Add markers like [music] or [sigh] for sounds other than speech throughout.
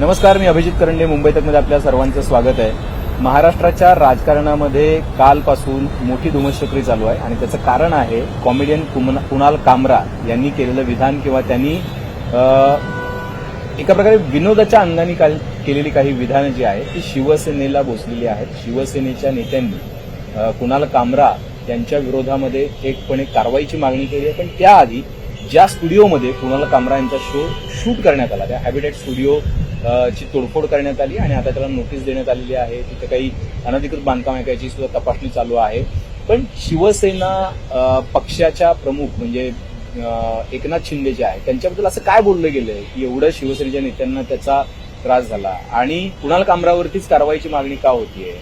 नमस्कार मी अभिजित करंडे मुंबई तकमध्ये आपल्या सर्वांचं स्वागत आहे. महाराष्ट्राच्या राजकारणामध्ये कालपासून मोठी धुमशक्री चालू आहे आणि त्याचं कारण आहे कॉमेडियन कुणाल कामरा यांनी केलेलं विधान किंवा त्यांनी एका प्रकारे विनोदाच्या अंगाने काल केलेली काही विधानं जी आहेत ती शिवसेनेला बोचलेली आहेत. शिवसेनेच्या नेत्यांनी कुणाल कामरा यांच्या विरोधामध्ये एकपणे कारवाईची मागणी केली आहे. पण त्याआधी ज्या स्टुडिओमध्ये कुणाल कामरा यांचा शो शूट करण्यात आला त्या हॅबिटेट स्टुडिओ ची तोडफोड करण्यात आली आणि आता त्याला नोटीस देण्यात आलेली आहे. तिथे काही अनधिकृत बांधकाम आहे त्याची सुद्धा तपासणी चालू आहे. पण शिवसेना पक्षाच्या प्रमुख म्हणजे एकनाथ शिंदे जे आहे त्यांच्याबद्दल असं काय बोललं गेलंय की एवढं शिवसेनेच्या नेत्यांना त्याचा त्रास झाला? आणि कुणाल कामरावरतीच कारवाईची मागणी का होतीये?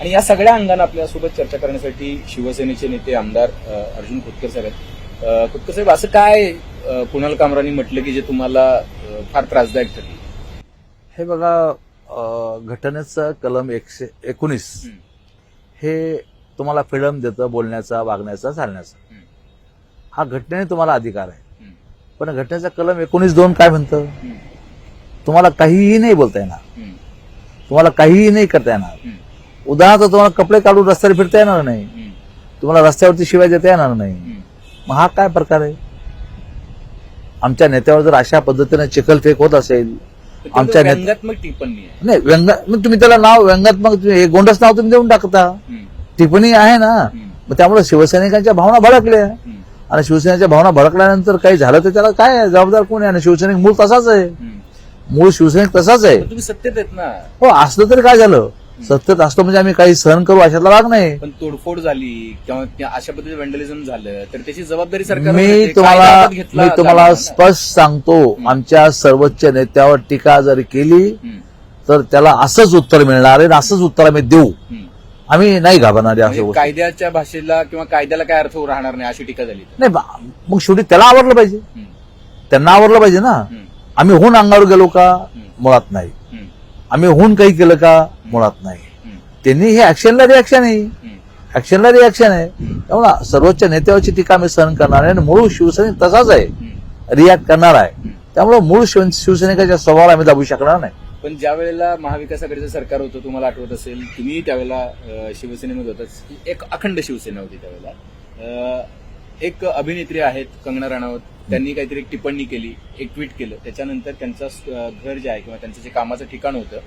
आणि या सगळ्या अंगानं आपल्यासोबत चर्चा करण्यासाठी शिवसेनेचे नेते आमदार अर्जुन खोतकर साहेब आहेत. खोतकर साहेब असं काय कुणाल कामरांनी म्हटलं की जे तुम्हाला फार त्रासदायक ठरली? हे बघा घटनेचं कलम एकशे एकोणीस हं. तुम्हाला फ्रीडम देतं बोलण्याचा वागण्याचा चालण्याचा हं. घटनेने तुम्हाला अधिकार आहे. पण घटनेचा कलम एकोणीस दोन काय म्हणतं. तुम्हाला काहीही नाही बोलता येणार. तुम्हाला काहीही नाही करता येणार. उदाहरणार्थ तुम्हाला कपडे काढून रस्त्यावर फिरता येणार नाही. तुम्हाला रस्त्यावरती शिवाय देता येणार नाही. मग हा काय प्रकार आहे आमच्या नेत्यावर जर अशा पद्धतीने चिखलफेक होत असेल आमच्या नेत- व्यंगात्मक टिप्पणी आहे नाही व्यंगा मग तुम्ही त्याला नाव व्यंगात्मक तुम्ही- हे गोंडस नाव तुम्ही देऊन टाकता. टिप्पणी आहे ना. मग त्यामुळे शिवसैनिकांच्या भावना भडकल्या. आणि शिवसेनेच्या भावना भडकल्यानंतर काही झालं तर त्याला काय आहे? जबाबदार कोण आहे आणि शिवसैनिक मूळ तसाच आहे. मूळ शिवसैनिक तसाच आहे पण तुम्ही सत्तेत आहेत ना हो असलं तरी काय झालं सत्तेत असतो म्हणजे आम्ही काही सहन करू अशातला भाग नाही. पण तोडफोड झाली किंवा त्या अशा पद्धतीने व्हॅन्डलिझम झालं तर त्याची जबाबदारी सरकार मी तुम्हाला मी तुम्हाला स्पष्ट सांगतो आमच्या सर्वोच्च नेत्यावर टीका जर केली तर त्याला असंच उत्तर मिळणार आहे असंच उत्तर आम्ही देऊ. आम्ही नाही घाबरणार म्हणजे कायद्याच्या भाषेला किंवा कायद्याला काय अर्थ राहणार नाही अशी टीका झाली. नाही मग शेवटी त्याला आवडलं पाहिजे. त्यांना आवडलं पाहिजे ना. आम्ही होऊन अंगावर गेलो का? मुळात नाही. आम्ही होऊन काही केलं का? मुळात नाही. त्यांनी हे ऍक्शनला रिॲक्शन आहे. ऍक्शनला रिॲक्शन आहे. त्यामुळे सर्वोच्च नेत्यावरची टीका आम्ही सहन करणार आहे आणि मूळ शिवसैनिक तसाच आहे. रिॲक्ट करणार आहे. त्यामुळे मूळ शिवसैनिकाच्या सवाल आम्ही दाबू शकणार नाही. पण ज्या वेळेला महाविकास आघाडीचं सरकार होतं तुम्हाला आठवत असेल तुम्ही त्यावेळेला शिवसेनेमध्ये होताच. एक अखंड शिवसेना होती त्यावेळेला. अं, एक अभिनेत्री आहेत कंगना राणावत त्यांनी काहीतरी एक टिप्पणी केली एक ट्विट केलं. त्याच्यानंतर त्यांचं घर जे आहे किंवा त्यांचं जे कामाचं ठिकाण होतं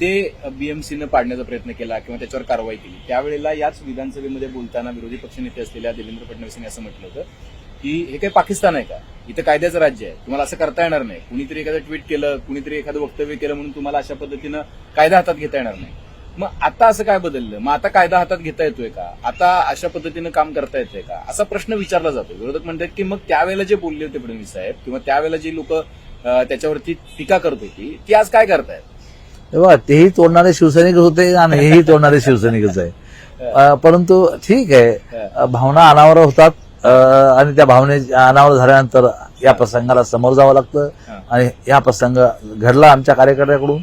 ते बीएमसीनं पाडण्याचा प्रयत्न केला किंवा त्याच्यावर कारवाई केली. त्यावेळेला याच विधानसभेमध्ये बोलताना विरोधी पक्षनेते असलेल्या देवेंद्र फडणवीस यांनी असं म्हटलं होतं की हे काही पाकिस्तान आहे का? इथं कायद्याचं राज्य आहे. तुम्हाला असं करता येणार नाही. कुणीतरी एखादं ट्विट केलं कुणीतरी एखादं वक्तव्य केलं म्हणून तुम्हाला अशा पद्धतीनं कायदा हातात घेता येणार नाही. मग आता असं काय बदललं? मग आता कायदा हातात घेता येतोय का? आता अशा पद्धतीनं काम करता येतंय का? असा प्रश्न विचारला जातो विरोधक म्हणतात की मग त्यावेळेला जे बोलले होते फडणवीस साहेब किंवा त्यावेळेला जी लोक त्याच्यावरती टीका करत होती ती आज काय करतायत? तेव्हा तेही तोडणारे शिवसैनिक होते आणि हेही [laughs] तोडणारे शिवसैनिकच आहे. परंतु ठीक आहे. भावना अनावर होतात आणि त्या भावने अनावर झाल्यानंतर या प्रसंगाला समोर जावं लागतं आणि या प्रसंग घडला आमच्या कार्यकर्त्याकडून.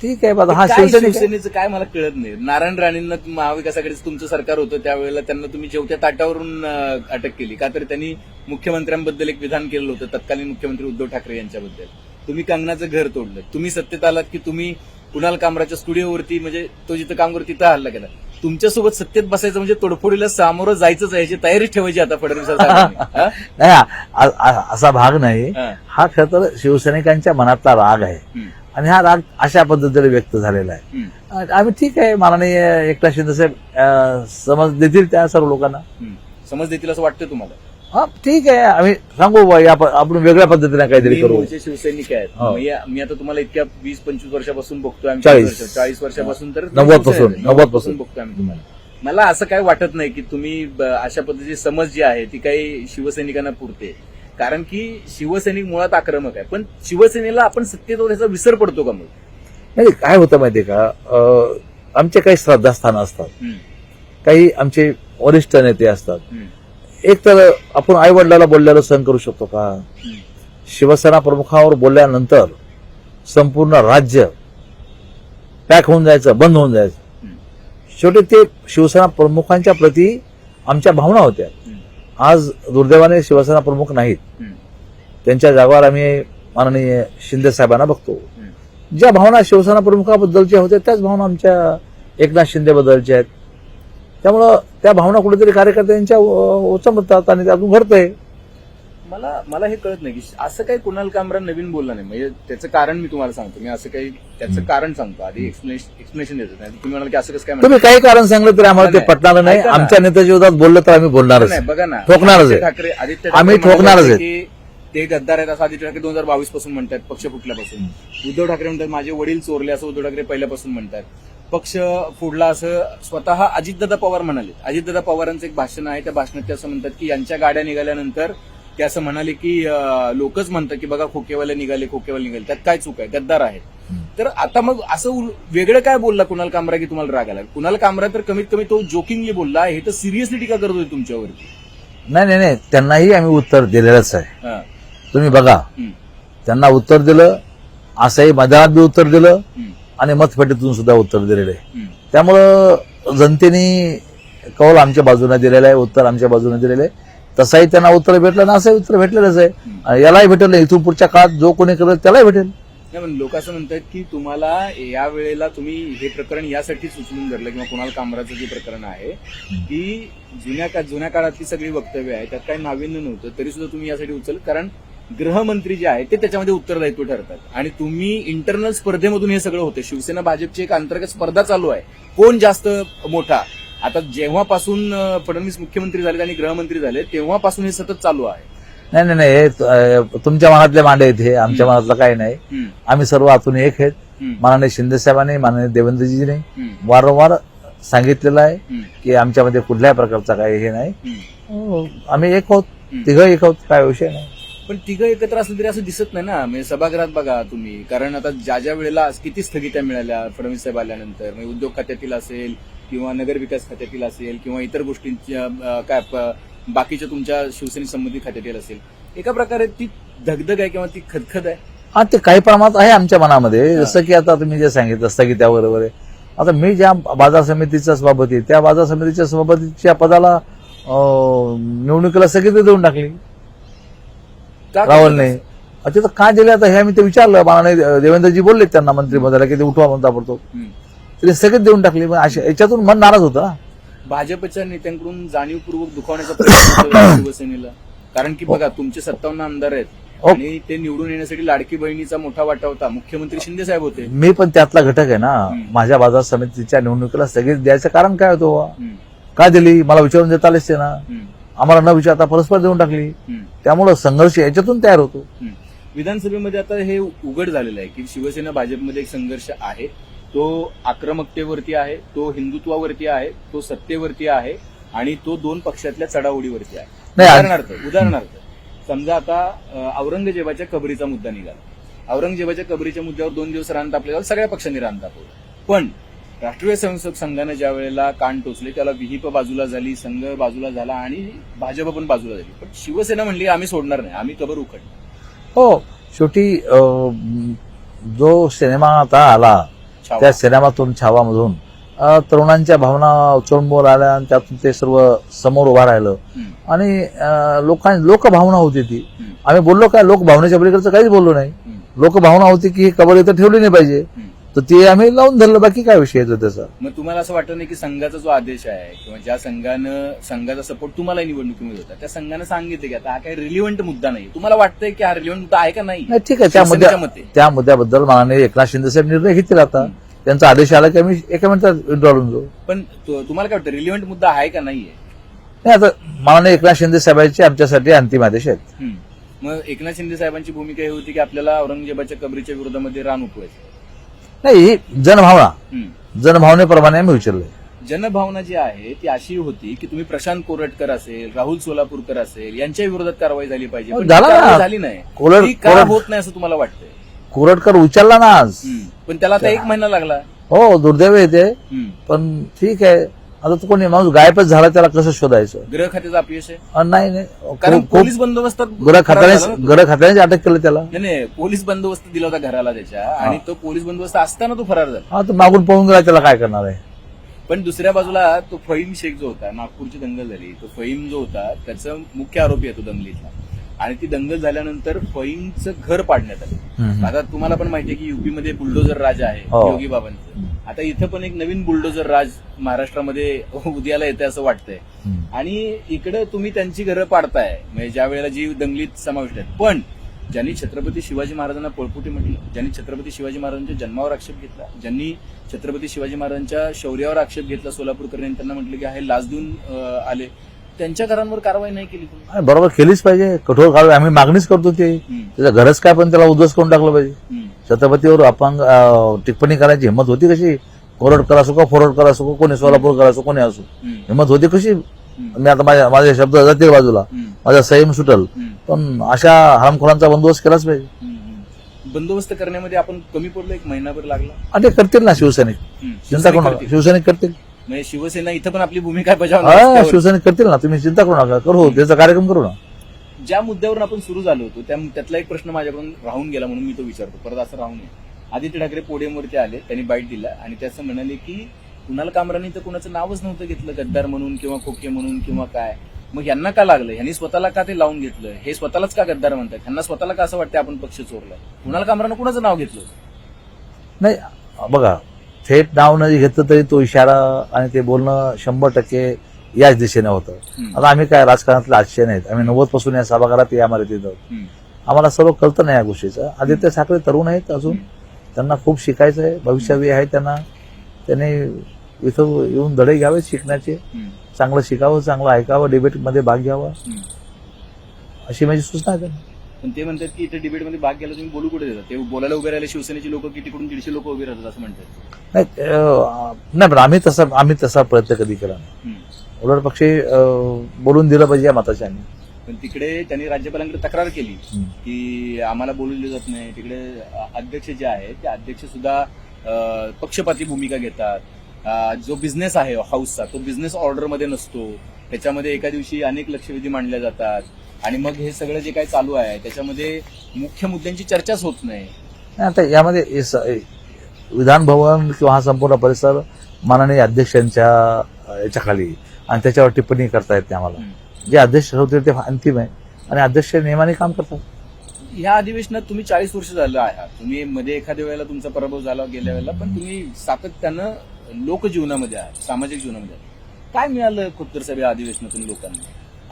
ठीक आहे बघा हा काय. शिवसेनेचं काय मला कळत नाही नारायण राणेंना महाविकास आघाडीचं तुमचं सरकार होतं त्यावेळेला त्यांना तुम्ही जेवत्या ताटावरून अं, अटक केली का तर त्यांनी मुख्यमंत्र्यांबद्दल एक विधान केलं होतं तत्कालीन मुख्यमंत्री उद्धव ठाकरे यांच्याबद्दल तुम्ही कंगनाचं घर तोडलं तुम्ही सत्तेत आलात की तुम्ही कुणाल कामराच्या स्टुडिओवरती म्हणजे तो जिथं काम करतो तिथं हल्ला केला तुमच्यासोबत सत्तेत बसायचं म्हणजे तोडफोडीला सामोरं जायचंच आहे याची तयारी ठेवायची आता फडणवीस साहेबांनी. [laughs] हा? नाही आ- आ- असा भाग नाही हा. हा खरं तर शिवसैनिकांच्या मनातला राग आहे हम्म. आणि हा राग अशा पद्धतीने व्यक्त झालेला आहे आम्ही ठीक आहे माननीय एकनाथ शिंदे साहेब समज देतील त्या सर्व लोकांना. समज देतील असं वाटतं तुम्हाला हा ठीक आहे आम्ही सांगू आपण वेगळ्या पद्धतीने काहीतरी करू मूळचे शिवसैनिक आहेत हो. मी आता तुम्हाला इतक्या वीस पंचवीस वर्षापासून बघतोय चाळीस. चाळीस वर्षापासून तर नव्वदपासून. नव्वदपासून. बघतोय आम्ही तुम्हाला मला असं काय वाटत नाही की तुम्ही अशा पद्धतीची समज जी आहे ती काही शिवसैनिकांना पुरते कारण की शिवसैनिक मुळात आक्रमक आहे. पण शिवसेनेला आपण सत्तेत आहोत याचा विसर पडतो का मग? नाही काय होतं माहितीये का? अं, आमचे काही श्रद्धास्थानं असतात. काही आमचे वरिष्ठ नेते असतात. एक तर आपण आई वडिलाला बोलल्याला सहन करू शकतो का? शिवसेना प्रमुखावर बोलल्यानंतर संपूर्ण राज्य पॅक होऊन जायचं बंद होऊन जायचं. शेवटी ते शिवसेना प्रमुखांच्या प्रती आमच्या भावना होत्या. आज दुर्दैवाने शिवसेना प्रमुख नाहीत. त्यांच्या जागावर आम्ही माननीय शिंदे साहेबांना बघतो. ज्या भावना शिवसेना प्रमुखाबद्दलच्या होत्या त्याच भावना आमच्या एकनाथ शिंदे बद्दलच्या आहेत. त्यामुळं त्या भावना कुठेतरी कार्यकर्त्यांच्या ओचमतात आणि त्यातून घडतंय. मला मला हे कळत नाही की असं काही कुणाल कामरा नवीन बोलला नाही. म्हणजे त्याचं कारण मी तुम्हाला सांगतो. मी असं काही त्याचं कारण सांगतो. आधी एक्सप्लेनेशन देतो. नाही तुम्ही म्हणाल की असं कसं काय? तुम्ही काही कारण सांगलं तरी आम्हाला ते पटणार नाही. आमच्या नेत्याच्या विरोधात बोललं तर आम्ही बोलणारच. नाही बघा ना. ठोकणारच. ठाकरे आदित्य आम्ही ठोकणारच ते गद्दार आहेत असं आदित्य ठाकरे दोन हजार बावीसपासून म्हणतात पक्ष फुटल्यापासून. उद्धव ठाकरे म्हणतात माझे वडील चोरले असं उद्धव ठाकरे पहिल्यापासून म्हणतात. पक्ष फोडला असं स्वतः अजितदादा पवार म्हणाले. अजितदादा पवारांचं एक भाषण आहे. त्या भाषणात ते असं म्हणतात की यांच्या गाड्या निघाल्यानंतर ते असं म्हणाले की लोकच म्हणतात की बघा खोकेवाले निघाले खोकेवाले निघाले. त्यात काय चूक आहे? गद्दार आहेत. तर आता मग असं वेगळं काय बोलला कुणाल कामरा की तुम्हाला राग आला? कुणाल कामरा तर कमीत कमी तो जोकिंगली बोलला हे तर सिरियसली टीका करत होते तुमच्यावरती. नाही नाही नाही. त्यांनाही आम्ही उत्तर दिलेलंच आहे. तुम्ही बघा. त्यांना उत्तर दिलं असंही मैदानात बी उत्तर दिलं. आणि मतपेटीतून सुद्धा उत्तर दिलेलं. आहे. त्यामुळं जनतेने कौल आमच्या बाजूने दिलेला आहे उत्तर आमच्या बाजूने दिलेलं आहे. तसाही त्यांना उत्तर भेटलं ना असंही उत्तर भेटलेलंच आहे. यालाही भेटलं. इथून पुढच्या काळात जो कोणी करेल त्यालाही भेटेल. नाही लोक असं म्हणतात की तुम्हाला या वेळेला तुम्ही हे प्रकरण यासाठी सुचवून धरलं किंवा कुणाल कामराचं जे प्रकरण आहे की जुन्या का जुन्या काळातली सगळी वक्तव्य आहे. त्यात काही नाविन्य नव्हतं. तरी सुद्धा तुम्ही यासाठी उचल. कारण गृहमंत्री जे आहेत ते त्याच्यामध्ये उत्तरदायित्व ठरतात. आणि तुम्ही इंटरनल स्पर्धेमधून हे सगळं होतं शिवसेना भाजपची एक अंतर्गत स्पर्धा चालू आहे. कोण जास्त मोठा? आता जेव्हापासून फडणवीस मुख्यमंत्री झाले आणि गृहमंत्री झाले तेव्हापासून हे सतत चालू आहे. नाही नाही नाही हे तुमच्या मनातले मांडे आहेत हे आमच्या मनातलं काही नाही. आम्ही सर्व आतून एक आहेत. माननीय शिंदे साहेबांनी माननीय देवेंद्रजीने वारंवार सांगितलेलं आहे की आमच्यामध्ये कुठल्याही प्रकारचा काही हे नाही. हो, आम्ही एक आहोत. तिघं एक आहोत काय विषय नाही. पण तिघं एकत्र असलं तरी असं दिसत नाही ना. म्हणजे सभागृहात बघा तुम्ही. कारण आता ज्या ज्या वेळेला किती स्थगित्या मिळाल्या फडणवीस साहेब आल्यानंतर म्हणजे उद्योग खात्यातील असेल किंवा नगर विकास खात्यातील असेल किंवा इतर गोष्टींच्या काय बाकीच्या तुमच्या शिवसेने संबंधित खात्यातील असेल एका प्रकारे ती धगधग आहे किंवा ती खदखद आहे? हा ते काही प्रमाणात आहे आमच्या मनामध्ये. जसं की आता तुम्ही जे सांगितलं स्थगित्या बरोबर आहे. आता मी ज्या बाजार समितीचा सभापती त्या बाजार समितीच्या सभापतीच्या पदाला निवडणुकीला स्थगिती देऊन टाकली. का राहुलने. अच्छा तर काय दिले? आता हे आम्ही ते विचारलं. माननीय देवेंद्रजी बोलले त्यांना मंत्री महोदयाला की ते उठवा म्हणता पडतो. तरी स्थगित देऊन टाकली. मग अशा याच्यातून मन नाराज होतं ना भाजपच्या नेत्यांकडून जाणीवपूर्वक दुखावण्याचा प्रयत्न होतोय [coughs] शिवसेनेला. कारण की बघा तुमचे सत्तावन्न आमदार आहेत हो. आणि ते निवडून येण्यासाठी लाडकी बहिणीचा मोठा वाटा होता. मुख्यमंत्री शिंदे साहेब होते. मी पण त्यातला घटक आहे ना. हम्म. माझ्या बाजार समितीच्या निवडणुकीला स्थगित द्यायचं कारण काय होतं बुवा? हम्म, का दिली? मला विचारून देता आलेच ते ना. हम्म, आम्हाला न विचारता परस्पर देऊन टाकली. हम्म. त्यामुळं संघर्ष याच्यातून तयार होतो. हम्म. विधानसभेमध्ये आता हे उघड झालेलं आहे की शिवसेना भाजपमध्ये एक संघर्ष आहे. तो आक्रमकतेवरती आहे तो हिंदुत्वावरती आहे तो सत्तेवरती आहे आणि तो दोन पक्षातल्या चढाओढीवरती आहे. उदाहरणार्थ उदाहरणार्थ समजा आता औरंगजेबाच्या कबरीचा मुद्दा निघाला. औरंगजेबाच्या कबरीच्या मुद्द्यावर दोन दिवस रान तापले सगळ्या पक्षांनी रान तापवलं. पण राष्ट्रीय स्वयंसेवक संघानं ज्या वेळेला कान टोचले त्याला विहिप बाजूला झाली संघ बाजूला झाला आणि भाजप पण बाजूला झाली. पण शिवसेना म्हणली आम्ही सोडणार नाही आम्ही कबर उखडणार. हो शेवटी जो सिनेमा आता आला. त्या सिनेमातून छावामधून तरुणांच्या भावना चोळमोल आल्या आणि त्यातून ते सर्व समोर उभा राहिलं. आणि लोकां लोकभावना होती ती. आम्ही बोललो काय लोक भावनेच्या पलीकडचं काहीच बोललो नाही. लोकभावना होती की ही कबर इथं ठेवली नाही पाहिजे. तर ती आम्ही लावून धरलं बाकी काय विषय येतो त्याचा? मग तुम्हाला असं वाटत नाही की संघाचा जो आदेश आहे किंवा ज्या संघानं संघाचा सपोर्ट तुम्हाला निवडणुकीमध्ये होता त्या संघानं सांगितलं की आता हा काही रिलिव्हंट मुद्दा नाही. तुम्हाला वाटतंय की हा रिलिव्हंट मुद्दा आहे का नाही? नाही ठीक आहे त्या मुद्द्या मते. त्या मुद्द्याबद्दल माननीय एकनाथ शिंदे साहेब निर्णय घेतील आता. त्यांचा आदेश आला की आम्ही एका मिनिटात विड्रॉलून जाऊ. पण तु- तुम्हाला काय वाटतं रिलिव्हंट मुद्दा आहे का नाहीये? नाही आता माननीय एकनाथ शिंदे साहेबांचे आमच्यासाठी अंतिम आदेश आहेत. हम्म. मग एकनाथ शिंदे साहेबांची भूमिका ही होती की आपल्याला औरंगजेबाच्या कबरीच्या विरोधामध्ये रान उपवायचं. नाही ही जनभावना. जनभावनेप्रमाणे आम्ही विचारलंय. जनभावना जी आहे ती अशी होती की तुम्ही प्रशांत कोरटकर असेल राहुल सोलापूरकर असेल यांच्या विरोधात कारवाई झाली पाहिजे. पण ती झाला ना. झाली नाही. ती का होत नाही असं तुम्हाला वाटतंय? कोरटकर उचलला ना आज. हम्म. पण त्याला आता एक महिना लागला. हो दुर्दैव येते हम्म. पण ठीक आहे. आता तो कोणी माणूस गायबच झाला त्याला कसं शोधायचं? गृह खात्याचं अपयश आहे. अं, नाही नाही. कारण खूप- पोलीस बंदोबस्तात खूप गृह झाला खात्याने ना. गृह खात्याने अटक केलं त्याला. नाही, नाही पोलीस बंदोबस्त दिला होता घराला त्याच्या. आणि तो पोलीस बंदोबस्त असताना तो फरार झाला. हा तर मागून पळून गेला त्याला काय करणार आहे? पण दुसऱ्या बाजूला तो फहीम शेख जो होता नागपूरची दंगल झाली. तो फहीम जो होता त्याचा मुख्य आरोपी आहे तो दंगलीतला. आणि ती दंगल झाल्यानंतर फहीमचं घर पाडण्यात आलं. आता तुम्हाला पण माहितीये की युपी मध्ये बुलडोजर राज आहे हो. योगी बाबांचं. आता इथं पण एक नवीन बुलडोजर राज महाराष्ट्रामध्ये [laughs] उद्याला येते असं वाटतंय. आणि इकडे तुम्ही त्यांची घरं पाडताय. म्हणजे ज्या वेळेला जी दंगलीत समाविष्ट आहेत. पण ज्यांनी छत्रपती शिवाजी महाराजांना पळपुटी म्हटलं ज्यांनी छत्रपती शिवाजी महाराजांच्या जन्मावर आक्षेप घेतला ज्यांनी छत्रपती शिवाजी महाराजांच्या शौर्यावर आक्षेप घेतला सोलापूरकरांनी त्यांना म्हटलं की हे लाच देऊन आले. त्यांच्या घरांवर कारवाई नाही केली तुम्ही? बरोबर केलीच पाहिजे. कठोर कारवाई. आम्ही मागणीच करतो ते. हम्म, त्याचं गरज काय पण त्याला उद्ध्वस्त करून टाकलं पाहिजे. हम्म, छत्रपतीवर अपंग अं, टिप्पणी करायची हिंमत होती कशी? कोरडकर असो का फोरडकर असो का कोणी सोलापूरकर असो कोणी असो. हम्म, हिंमत होती कशी? मी आता माझ्या माझे शब्द जातील बाजूला. हम्म, माझा संयम सुटल. हम्म, पण अशा हरामखोरांचा बंदोबस्त केलाच पाहिजे. हम्म. बंदोबस्त करण्यामध्ये आपण कमी पडलो एक महिनाभर लागला? आणि ते करतील ना शिवसैनिक. चिंता करू करतील. शिवसैनिक करतील. म्हणजे शिवसेना इथं पण आपली भूमिका बजावणार हा रस्त्यावर. शिवसैनिक करतील ना तुम्ही चिंता करू नका. करू त्याचा कार्यक्रम करू ना. ज्या मुद्द्यावरून आपण सुरू झालो होतो त्या त्यातला एक प्रश्न माझ्याकडून राहून गेला म्हणून मी तो विचारतो. परत असं राहून नये. आदित्य ठाकरे पोडियमवरती आले त्यांनी बाईट दिला आणि ते असं म्हणाले की कुणाल कामरांनी तर कुणाचं नावच नव्हतं घेतलं गद्दार म्हणून किंवा खोके म्हणून किंवा काय. मग यांना का लागलं? यांनी स्वतःला का ते लावून घेतलं? हे स्वतःलाच का गद्दार म्हणतात? यांना स्वतःला का असं वाटतं आपण पक्ष चोरला कुणाल कामरानं कुणाचं नाव घेतलं नाही बघा थेट नाव नाही घेतलं तरी तो इशारा आणि ते बोलणं शंभर टक्के याच दिशेने होतं. आता आम्ही काय राजकारणातले आजचे नाहीत. आम्ही नव्वदपासून या सभागृहात या आहोत आम्हाला सर्व कळतं नाही या गोष्टीचं. आदित्य ठाकरे तरुण आहेत अजून. त्यांना खूप शिकायचं आहे. भविष्यावी आहे त्यांना. त्यांनी इथं येऊन धडे घ्यावे शिकण्याचे. चांगलं शिकावं चांगलं ऐकावं डिबेटमध्ये भाग घ्यावा. अशी माझी सूचना आहे त्यांना. पण ते म्हणतात की इथे डिबेटमध्ये भाग घ्यायला तुम्ही बोलू कुठे देतात ते बोलायला उभे राहिले शिवसेनेची लोक की तिकडून दीडशे लोक उभे राहतात असं म्हणतात. नाही अं, नाही पण आम्ही तसा आम्ही तसा प्रयत्न कधी केला नाही. हम्म. उलट पक्षी अं, बोलून दिलं पाहिजे या मताच्या आम्ही. पण तिकडे त्यांनी राज्यपालांकडे तक्रार केली हम्म. की आम्हाला बोलू दिलं जात नाही. तिकडे अध्यक्ष जे आहेत ते अध्यक्ष सुद्धा अ, पक्षपाती भूमिका घेतात. अ, जो बिझनेस आहे हाऊसचा तो बिझनेस ऑर्डरमध्ये नसतो. त्याच्यामध्ये एका दिवशी अनेक लक्षवेधी मांडल्या जातात. आणि मग हे सगळं जे काही चालू आहे त्याच्यामध्ये मुख्य मुद्द्यांची चर्चाच होत नाही. आता यामध्ये विधान भवन किंवा हा संपूर्ण परिसर माननीय अध्यक्षांच्या याच्याखाली आणि त्याच्यावर टिप्पणी करता येते आम्हाला. जे अध्यक्ष ठरवतील ते अंतिम आहे. आणि अध्यक्ष नियमाने काम करतात. या अधिवेशनात तुम्ही चाळीस वर्ष झालं आहात तुम्ही मध्ये एखाद्या वेळेला तुमचा पराभव झाला गेल्या वेळेला पण तुम्ही सातत्यानं लोकजीवनामध्ये आहात सामाजिक जीवनामध्ये काय मिळालं खोत्तर साहेब या अधिवेशनातून लोकांना?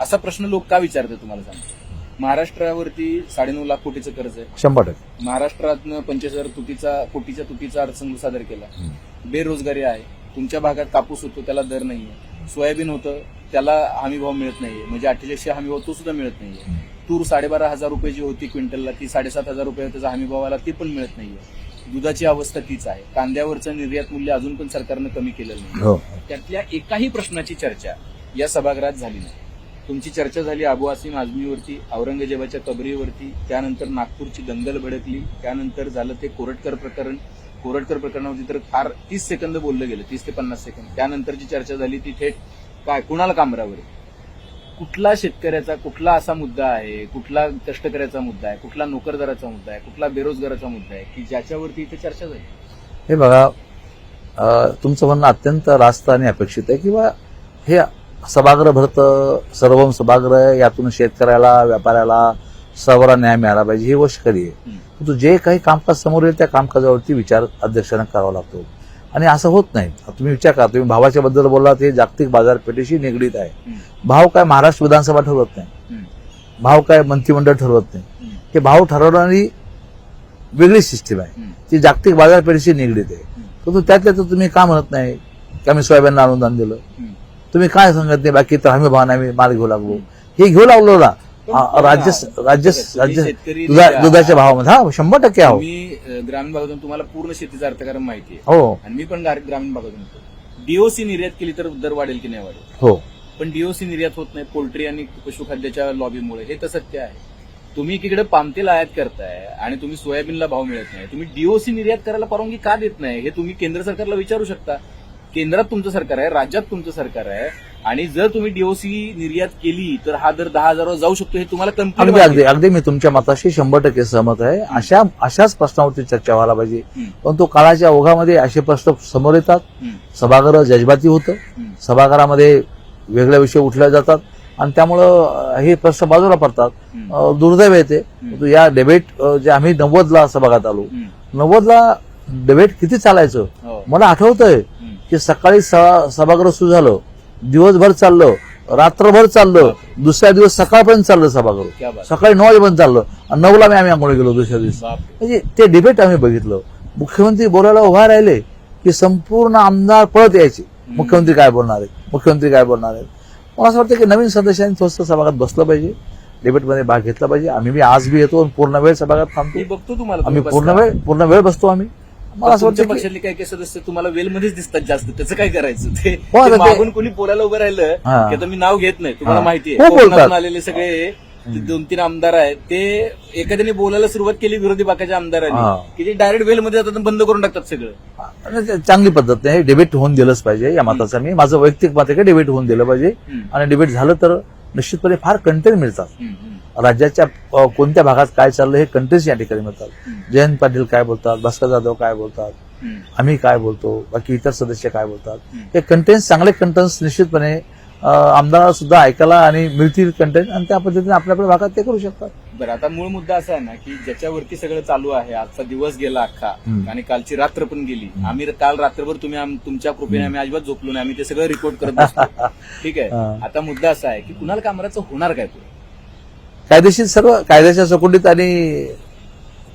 असा प्रश्न लोक का विचारतात तुम्हाला सांगा? महाराष्ट्रावरती साडेनऊ लाख कोटीचं कर्ज आहे. शंभर टक्के. महाराष्ट्रातनं पंचवीस हजार तुटीचा कोटीच्या तुटीचा अर्थसंघ सादर केला. बेरोजगारी आहे. तुमच्या भागात कापूस होतो त्याला दर नाहीये. सोयाबीन होतं त्याला हमी भाव मिळत नाहीये. म्हणजे अठ्ठेचाळीसशे हमी भाव तो सुद्धा मिळत नाहीये. तूर साडेबारा हजार रुपये जी होती क्विंटलला ती साडेसात हजार रुपये त्याचा हमी भाव आला ती पण मिळत नाहीये. दुधाची अवस्था तीच आहे. कांद्यावरचं निर्यात मूल्य अजून पण सरकारनं कमी केलेलं नाही. हो. त्यातल्या एकाही प्रश्नाची चर्चा या सभागृहात झाली नाही. तुमची चर्चा झाली अबू आसिम आझमीवरती औरंगजेबाच्या कबरीवरती त्यानंतर नागपूरची दंगल भडकली त्यानंतर झालं ते कोरटकर प्रकरण. कोरटकर प्रकरणावरती तर फार तीस सेकंद बोललं गेलं तीस ते पन्नास सेकंद. त्यानंतरची चर्चा झाली ती थेट काय कुणाला कामरावर कुठला शेतकऱ्याचा कुठला असा मुद्दा आहे कुठला कष्टकऱ्याचा मुद्दा आहे कुठला नोकरदाराचा मुद्दा आहे कुठला बेरोजगाराचा मुद्दा आहे की ज्याच्यावरती इथे चर्चा झाली? हे बघा तुमचं म्हणणं अत्यंत रास्त आणि अपेक्षित आहे किंवा हे सभागृह भरतं सर्वम सभागृह यातून शेतकऱ्याला व्यापाऱ्याला सर्वांना न्याय मिळाला पाहिजे ही गोष्ट खरी आहे. परंतु जे काही कामकाज समोर येईल त्या कामकाजावरती विचार अध्यक्षांना करावा लागतो आणि असं होत नाही तुम्ही विचार करा तुम्ही भावाच्या बद्दल बोललात हे जागतिक बाजारपेठेशी निगडीत आहे. भाव काय महाराष्ट्र विधानसभा ठरवत नाही. भाव काय मंत्रिमंडळ ठरवत नाही. हे भाव ठरवणारी वेगळी सिस्टीम आहे. ती जागतिक बाजारपेठेशी निगडीत आहे परंतु त्यातल्या तर तुम्ही का म्हणत नाही की आम्ही सोयाबीनला अनुदान दिलं. तुम्ही काय सांगत नाही? बाकी तर आम्ही भावाने आम्ही माल घेऊ लागलो. हे घेऊ लागलो ना. राज्य राज्य राज्य दुधाच्या भावामध्ये. हा शंभर टक्के आहो. मी ग्रामीण भागातून तुम्हाला पूर्ण शेतीचा अर्थकारण माहिती आहे. हो. आणि मी पण ग्रामीण भागातून डीओसी निर्यात केली तर दर वाढेल की नाही वाढेल? हो. पण डीओसी निर्यात होत नाही. पोल्ट्री आणि पशुखाद्याच्या लॉबीमुळे. हे तर सत्य आहे. तुम्ही एकीकडे पामतेल आयात करताय आणि तुम्ही सोयाबीनला भाव मिळत नाही. तुम्ही डीओसी निर्यात करायला परवानगी का देत नाही? हे तुम्ही केंद्र सरकारला विचारू शकता. केंद्रात तुमचं सरकार आहे राज्यात तुमचं सरकार आहे आणि जर तुम्ही डीओसी निर्यात केली तर हा दर दहा हजारावर जाऊ शकतो हे तुम्हाला अगदी कन्फर्म अगदी अगदी मी तुमच्या मताशी शंभर टक्के सहमत आहे. अशा अशाच प्रश्नावरती चर्चा व्हायला पाहिजे. परंतु काळाच्या ओघामध्ये असे प्रश्न समोर येतात. सभागृह जजबाती होतं. सभागृहामध्ये वेगळे विषय उठले जातात. आणि त्यामुळं हे प्रश्न बाजूला पडतात. दुर्दैव येते या डिबेट जे आम्ही नव्वदला सभागात आलो. नव्वदला डिबेट किती चालायचं? हो. मला आठवतंय. की सकाळी सभागृह सुरू झालं दिवसभर चाललं रात्रभर चाललं दुसऱ्या दिवस सकाळपर्यंत चाललं सभागृह. सकाळी नऊ वाजेपर्यंत चाललं. आणि नऊला मी आम्ही आंघोळ गेलो दुसऱ्या दिवशी. म्हणजे ते डिबेट आम्ही बघितलं. मुख्यमंत्री बोलायला उभा राहिले की संपूर्ण आमदार पळत यायचे. मुख्यमंत्री काय बोलणार आहेत? मुख्यमंत्री काय बोलणार आहेत? मला असं वाटतं की नवीन सदस्यांनी थोडंसं सभागात बसलं पाहिजे. डिबेटमध्ये भाग घेतला पाहिजे. आम्ही बी आज बी येतो पूर्ण वेळ सभागात मी थांबतो बघतो तुम्हाला आम्ही पूर्ण. वेळ पूर्ण वेळ बसतो आम्ही. मला असं वाटतं की पक्षातले काही काही सदस्य तुम्हाला वेलमध्येच दिसतात जास्त. त्याचं काय करायचं? ते हो, आता ते ते- मागून कोणी बोलायला उभं राहिलं हा. की आता मी नाव घेत नाही. तुम्हाला हा. माहिती हो, आहे बोलतात. कोकणातून आलेले सगळे दोन तीन आमदार आहेत. ते एखाद्याने बोलायला सुरुवात केली विरोधी बाकाच्या हा. आमदारांनी की ते डायरेक्ट वेलमध्ये जातात आणि बंद करून टाकतात सगळं. आणि ते चांगली पद्धत नाही. डिबेट होऊन दिलंच पाहिजे या मताचं. मी माझं वैयक्तिक मत आहे की डिबेट होऊन दिलं पाहिजे. हम्म. आणि डिबेट झालं तर निश्चितपणे फार कंटेंट मिळतात राज्याच्या कोणत्या भागात काय चाललं हे कंटेंट्स या ठिकाणी मिळतात. जयंत पाटील काय बोलतात भास्कर जाधव काय बोलतात. आम्ही काय बोलतो बाकी इतर सदस्य काय बोलतात. हे कंटेंट्स चांगले कंटेंट्स निश्चितपणे आमदाराला सुद्धा ऐकायला आणि मिळतील कंटेंट आणि त्या पद्धतीने आपल्या आपल्या भागात ते करू शकतात. बरं आता मूळ मुद्दा असा आहे ना की ज्याच्यावरती सगळं चालू आहे आजचा दिवस गेला अख्खा. आणि कालची रात्र पण गेली. आम्ही काल रात्रभर तुम्ही तुमच्या कृपेने आम्ही अजिबात झोपलो नाही आम्ही ते सगळं रेकॉर्ड करत [laughs] ठीक आहे. आता मुद्दा असा आहे की कुणाल कामराचं होणार काय कायदेशीर सर्व कायद्याच्या चकोटीत आणि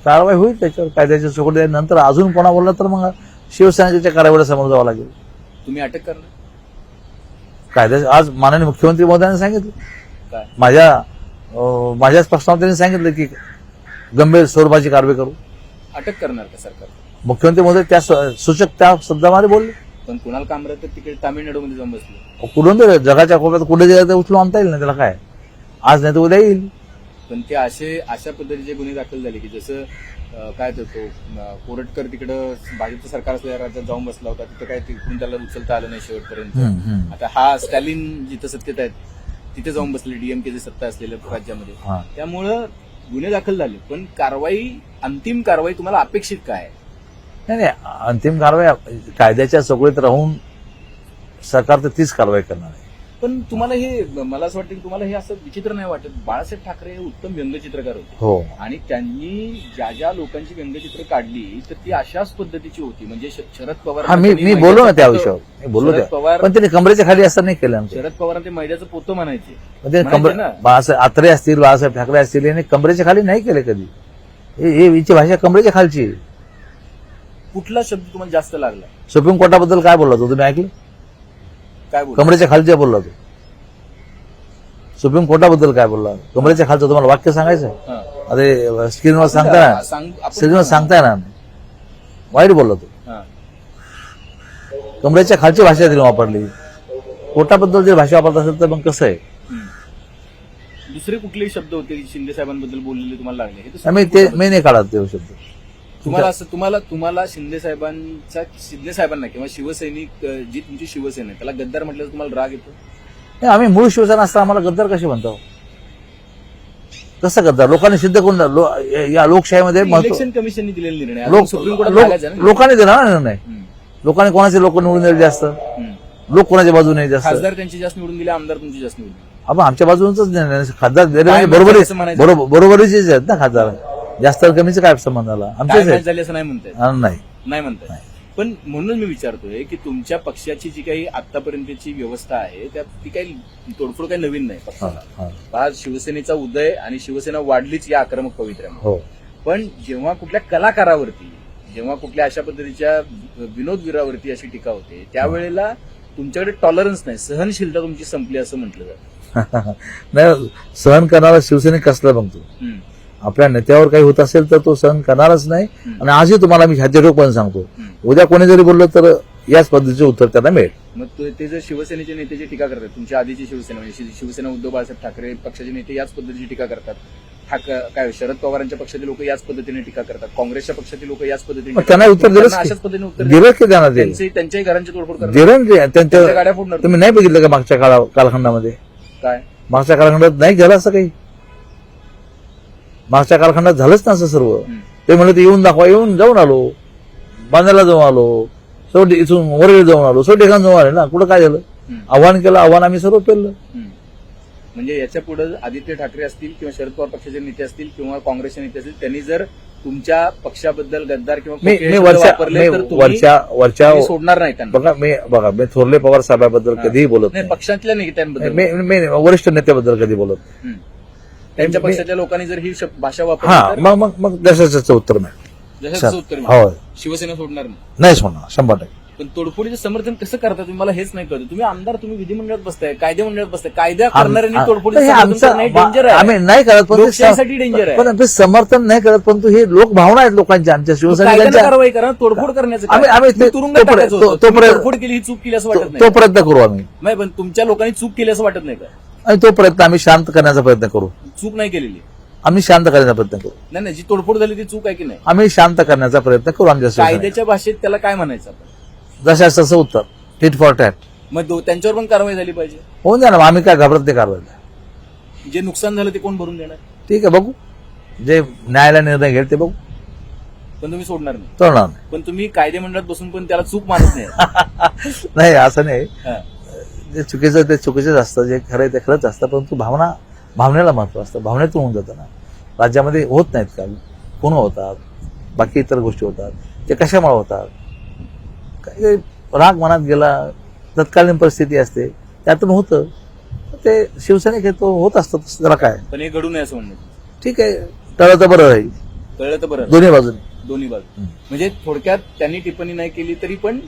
कारवाई होईल त्याच्यावर कायद्याच्या चकोटीत नंतर अजून कोणा बोलला तर मग शिवसेनेच्या कारवाईला समोर जावं लागेल. तुम्ही अटक करणार? कायद्या आज माननीय मुख्यमंत्री महोदयांनी सांगितलं. काय? माझ्या माझ्याच प्रश्नावर त्यांनी सांगितलं की गंभीर स्वरूपाची कारवाई करू. अटक करणार का सरकार? मुख्यमंत्री महोदय त्या सूचक त्या शब्दामध्ये बोलले. पण कुणाल कामरा तर तिकडे तामिळनाडूमध्ये जाऊन बसले. कुठून जगाच्या कोपऱ्यात कुठे गेलं तर उचलून आणता येईल ना त्याला काय? आज नाही तर उद्या येईल. पण ते असे अशा पद्धतीचे गुन्हे दाखल झाले की जसं काय तो कोरटकर तिकडं भाजपचं सरकार असलेल्या राज्यात जाऊन बसला होता तिथं काय तिकडून त्याला उचलता आलं नाही शेवटपर्यंत. आता हा स्टॅलिन जिथं सत्तेत आहेत तिथे जाऊन बसले डीएमकेची सत्ता असलेल्या राज्यामध्ये. त्यामुळं गुन्हे दाखल झाले पण कारवाई अंतिम कारवाई तुम्हाला अपेक्षित काय आहे नाही नाही अंतिम कारवाई कायद्याच्या चौकटीत राहून सरकार तर तीच कारवाई करणार आहे पण तुम्हाला हे मला असं वाटतं की तुम्हाला हे असं विचित्र नाही वाटत. बाळासाहेब ठाकरे हे उत्तम व्यंगचित्रकार होते. हो. आणि त्यांनी ज्या ज्या लोकांची व्यंगचित्र काढली तर ती अशाच पद्धतीची होती. म्हणजे श- शरद पवार मी मी बोललो ना त्या विषयावर. मी बोललो शरद त्या. पवार पण त्यांनी कमरेच्या खाली असं नाही केलं शरद पवार ते मैद्याचं पोतं म्हणायचे. पण ते म्हणायचे कमरे ना. बाळासाहेब आत्रे असतील बाळासाहेब ठाकरे असतील यांनी कमरेच्या खाली नाही केले कधी. हे हे हिची भाषा कमरेच्या खालची. कुठला शब्द तुम्हाला जास्त लागला? सुप्रीम कोर्टाबद्दल काय बोलला तो तुम्ही ऐकलं? काय कमरेच्या खालच्या बोलला तो. सुप्रीम कोर्टाबद्दल काय बोलला? कमरेच्या खालचं तुम्हाला वाक्य सांगायचं अरे स्क्रीनवर सांगता ना? सांग आपण- स्क्रीनवर सांगता येणार नाही वाईट बोलला तो. हा. कमरेच्या खालची भाषा त्यांनी वापरली. कोर्टाबद्दल जर भाषा वापरत असेल तर मग कसं आहे. दुसरे कुठलेही शब्द होते शिंदे साहेबांबद्दल बोललेले तुम्हाला लागले हे तर आम्ही ते मी नाही काढत ते शब्द. तुम्हाला असं तुम्हाला तुम्हाला शिंदे साहेबांचा शिंदे साहेबांना किंवा शिवसैनिक जी तुमची शिवसेना आहे त्याला गद्दार म्हटलं तुम्हाला राग येतो नाही, आम्ही मूळ शिवसेना असता आम्हाला गद्दार कसे म्हणतो कसं गद्दार लोकांनी सिद्ध करून लो- या लोकशाहीमध्ये महत्त्व इलेक्शन कमिशनने दिलेला निर्णय आहे. लोक सुप्रीम कोर्टात लोक- लागायचा ना लोकांनी दिला ना निर्णय हम्म. लोकांनी कोणाचे लोक निवडून दिले जास्त हम्म. लोक कोणाच्या बाजूने जास्त खासदार त्यांची जास्त निवडून दिले आमदार तुमची जास्त निवडून दिले. आपण आमच्या बाजूनच निर्णय खासदार दिले म्हणजे बरोबरी असं म्हणायचं? बरोबर- बरोबरीचेच आहेत ना खासदार जास्त कमीचे काय संबंध आला? आहेत. झाली असं नाही म्हणताय? नाही. नाही म्हणताय. पण म्हणून मी विचारतोय की तुमच्या पक्षाची जी काही आतापर्यंतची व्यवस्था आहे त्यात ती काही तोडफोड काही नवीन नाही हा, पक्षाला. हा. आज शिवसेनेचा उदय आणि शिवसेना वाढलीच या आक्रमक पवित्र्यामध्ये हो. पण जेव्हा कुठल्या कलाकारावरती जेव्हा कुठल्या अशा पद्धतीच्या विनोदवीरावरती अशी टीका होते त्यावेळेला तुमच्याकडे टॉलरन्स नाही. सहनशीलता तुमची संपली असं म्हटलं जातं. [laughs] नाही सहन करणारा शिवसैनिक कसला बघतो. आपल्या नेत्यावर काही होत असेल तर तो सहन करणारच नाही. आणि आजही तुम्हाला मी पण सांगतो. उद्या कोणी जरी बोललं तर याच पद्धतीचे उत्तर त्यांना मिळेल. मग तो- जर शिवसेनेचे नेते जे टीका करतात तुमच्या आधीची शिवसेना म्हणजे शिवसेना उद्धव बाळासाहेब ठाकरे पक्षाचे नेते याच पद्धतीची टीका करतात. काय शरद पवारांच्या पक्षातील लोक याच पद्धतीने टीका करतात. काँग्रेसच्या पक्षातील लोक याच पद्धतीने त्यांना. उत्तर की. अशाच पद्धतीने उत्तर दिलं की त्यांना त्यांच्याही घरांची तोडफोड करतात. दिलं. त्यांच्या गाड्या फोडणार. तुम्ही नाही बघितलं का मागच्या काळा कालखंडामध्ये? काय? मागच्या कालखंडात नाही झालं असं काही? मागच्या कालखंडात झालंच ना असं सर्व. ते म्हणलं ते येऊन दाखवा येऊन जाऊन आलो. बांद्याला जाऊन आलो. सोड इथून वरळी जाऊन आलो. सो ठिकाण जाऊन आले ना. कुठं काय झालं. आव्हान केलं आव्हान आम्ही सर्व पेललं. हम्म. म्हणजे याच्यापुढे आदित्य ठाकरे असतील किंवा शरद पवार पक्षाचे नेते असतील किंवा काँग्रेसचे नेते असतील त्यांनी जर तुमच्या पक्षाबद्दल गद्दार किंवा वरच्या वरच्या सोडणार नाही त्यांना. बघा मी बघा मी थोरले पवार साहेबाबद्दल. कधीही बोलत नाही पक्षातल्या नेत्यांबद्दल. मी मी वरिष्ठ नेत्याबद्दल कधी बोलत. त्यांच्या पक्षाच्या लोकांनी जर ही भाषा हा वापरली मग मग मग जशाचं उत्तर नाही जशाचं उत्तर मिळेल. शिवसेना सोडणार नाही. नाहीच म्हणणार शंभर टक्के. पण तोडफोडीचं समर्थन कसं करता तुम्ही? मला हेच नाही कळत. तुम्ही आमदार तुम्ही विधिमंडळात बसताय कायदे मंडळात बसताय. कायद्या करणाऱ्यांनी आम- तोडफोडीचं हे समर्थन आमचं- करणं हे डेंजर आहे. आम्ही नाही करत पण ते लोकशाहीसाठी डेंजर आहे. पण समर्थन नाही करत परंतु हे लोक भावना आहेत लोकांच्या आमच्या कायद्यानं शिवसैनिकांच्या कारवाई करा तोडफोड करण्याचं काय? आम्ही- आम्ही ते- तुम्ही तुरुंगात तोपर्यंत- टाकायचं होतं. तो- तुम्ही तोपर्यंत- तोडफोड केली ही चूक केली असं तो वाटत तो नाही प्रयत्न करू आम्ही. नाही पण तुमच्या लोकांनी चूक केली असं वाटत नाही का? आणि तो प्रयत्न आम्ही शांत करण्याचा प्रयत्न करू. चूक नाही केलेली? आम्ही शांत करण्याचा प्रयत्न करू. नाही नाही जी तोडफोड झाली ती चूक आहे की नाही? आम्ही शांत करण्याचा प्रयत्न करू आमच्या. कायद्याच्या भाषेत त्याला काय म्हणायचं आपण? जशा तसं उत्तर. टिट फॉर टॅट मग दो- त्यांच्यावर पण कारवाई झाली पाहिजे. होऊन ना आम्ही काय घाबरत नाही कारवाईला जे नुकसान झालं ते कोण भरून देणार? ठीक आहे बघू. जे न्यायालय निर्णय घेईल ते बघू. पण तुम्ही सोडणार नाही. करणार नाही. पण तुम्ही कायदे मंडळात बसून पण त्याला चूक मानत नाही. [laughs] नाही असं नाही. हा. जे चुकीचं ते चुकीचंच असतं. जे खरं आहे ते खरंच असतं परंतु भावना भावनेला महत्त्व असतं. भावनेतून होऊन जातं ना. राज्यामध्ये होत नाहीत का खून होतात? बाकी इतर गोष्टी होतात. ते कशामुळे होतात? काही काही राग मनात गेला तत्कालीन परिस्थिती असते त्यातून होतं. ते शिवसैनिक हे तो होत असतं जरा काय? पण हे घडू नये असं म्हणणं. ठीक आहे. टळलं तर बरं राहील. कळलं तर बरं दोन्ही बाजूने. दोन्ही बाजू. म्हणजे थोडक्यात त्यांनी टिप्पणी नाही केली तरी पण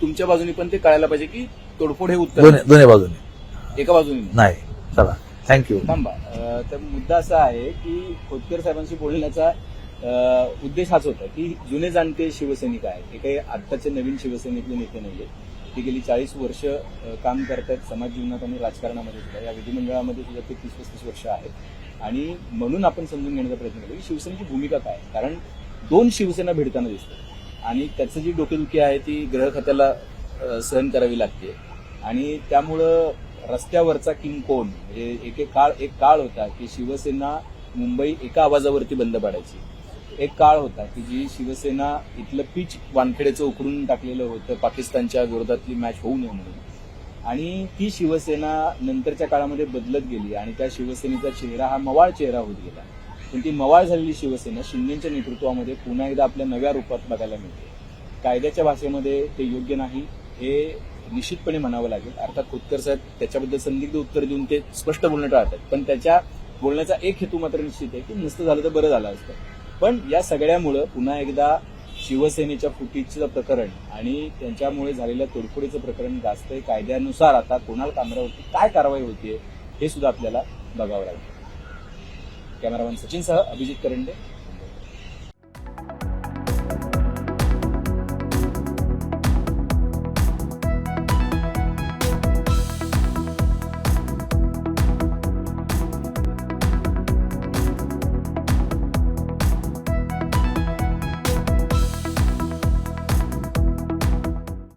तुमच्या बाजूनी पण ते कळायला पाहिजे की तोडफोड हे उत्तर दोन्ही नाही. दोन्ही बाजूने. एका बाजूने नाही. चला. थँक्यू थांबा. तर मुद्दा असा आहे की खोतकर साहेबांशी बोलण्याचा उद्देश हाच होता की जुने जाणते शिवसैनिक आहेत. हे काही आत्ताचे नवीन शिवसैनिकले नेते नाहीये ते गेली चाळीस वर्ष काम करतायत समाज जीवनात आणि राजकारणामध्ये सुद्धा. या विधिमंडळामध्ये सुद्धा ते तीस पस्तीस वर्ष आहेत. आणि म्हणून आपण समजून घेण्याचा प्रयत्न केला की शिवसेनेची भूमिका काय? कारण दोन शिवसेना भिडताना दिसतात. आणि त्याचं जी डोकेदुखी आहे ती ग्रह खात्याला सहन करावी लागते. आणि त्यामुळं रस्त्यावरचा किंग कोण? म्हणजे एक एक काळ एक काळ होता की शिवसेना मुंबई एका आवाजावरती बंद पाडायची. एक काळ होता की जी शिवसेना इथलं पिच वानखेडेचं उकडून टाकलेलं होतं पाकिस्तानच्या विरोधातली मॅच होऊ नये म्हणून. आणि ती शिवसेना नंतरच्या काळामध्ये बदलत गेली आणि त्या शिवसेनेचा चेहरा हा मवाळ चेहरा होत गेला. पण ती मवाळ झालेली शिवसेना शिंदेच्या नेतृत्वामध्ये पुन्हा एकदा आपल्या नव्या रूपात बघायला मिळते. कायद्याच्या भाषेमध्ये ते योग्य नाही हे निश्चितपणे म्हणावं लागेल. अर्थात खोतकर साहेब त्याच्याबद्दल संदिग्ध उत्तर देऊन ते स्पष्ट बोलणं टाळतात. पण त्याच्या बोलण्याचा एक हेतू मात्र निश्चित आहे की नसतं झालं तर बरं झालं असतं. पण या सगळ्यामुळं पुन्हा एकदा शिवसेनेच्या फुटीचं प्रकरण आणि त्यांच्यामुळे झालेल्या तोडफोडीचं प्रकरण गाजतंय. कायद्यानुसार आता कोणाला कामरावरती काय कारवाई होतीये हे सुद्धा आपल्याला बघावं लागेल. कॅमेरामॅन सचिनसह अभिजित करंडे.